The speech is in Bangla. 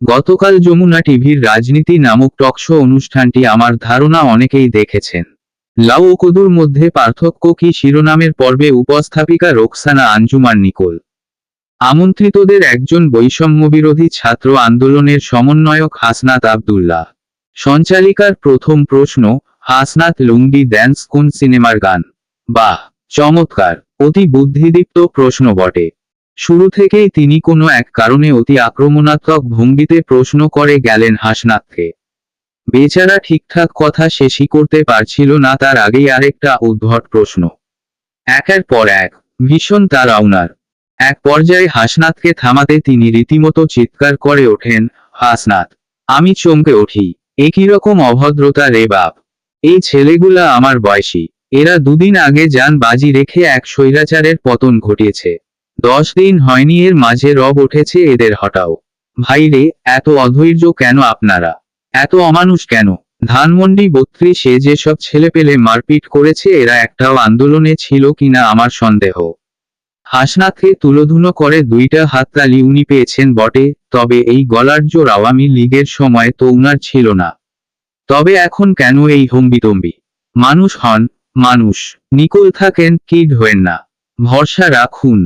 গতকাল যমুনা টিভির রাজনীতি নামক টকশো অনুষ্ঠানটি আমার ধারণা অনেকেই দেখেছেন। লাউ ও কদুর মধ্যে পার্থক্য কি শিরোনামের পর্বে উপস্থাপিকা রোকসানা আঞ্জুমান নিকোল। আমন্ত্রিতদের একজন বৈষম্যবিরোধী ছাত্র আন্দোলনের সমন্বয়ক হাসনাত আবদুল্লাহ। সঞ্চালিকার প্রথম প্রশ্ন, হাসনাত লুঙ্গি ড্যান্স কোন সিনেমার গান? বাহ চমৎকার, অতি বুদ্ধিদীপ্ত প্রশ্ন বটে। শুরু থেকেই তিনি কোনো এক কারণে অতি আক্রমণাত্মক ভঙ্গিতে প্রশ্ন করে গেলেন, হাসনাতকে। বেচারা ঠিকঠাক কথা শেষই করতে পারছিল না, তার আগেই আরেকটা উদ্ভট প্রশ্ন। একের পর এক, ভীষণ তার আউনার এক পর্যায়ে হাসনাতকে থামাতে তিনি রীতিমতো চিৎকার করে ওঠেন, হাসনাত, আমি চমকে উঠি। একই রকম অভদ্রতা রে বাপ। এই ছেলেগুলা আমার বয়সী। এরা দুদিন আগে যান বাজি রেখে এক স্বৈরাচারের পতন ঘটিয়েছে। দশ দিন হয়নি, এর মাঝে রব উঠেছে এদের হটাও। ভাইরে এত অধৈর্য কেন আপনারা? এত অমানুষ কেন? ধানমন্ডি বত্রিশে যেসব ছেলেপেলে মারপিট করেছে, এরা একটাও আন্দোলনে ছিল কিনা আমার সন্দেহ। হাসনাথকে তুলোধুনো করে দুইটা হাততালি উনি পেয়েছেন বটে, তবে এই গলার জোর আওয়ামী লীগের সময় তো উনার ছিল না। তবে এখন কেন এই হম্বিতম্বি? মানুষ হন, মানুষ, নিকোল থাকেন কিড হয়েন না। ভরসা রাখুন।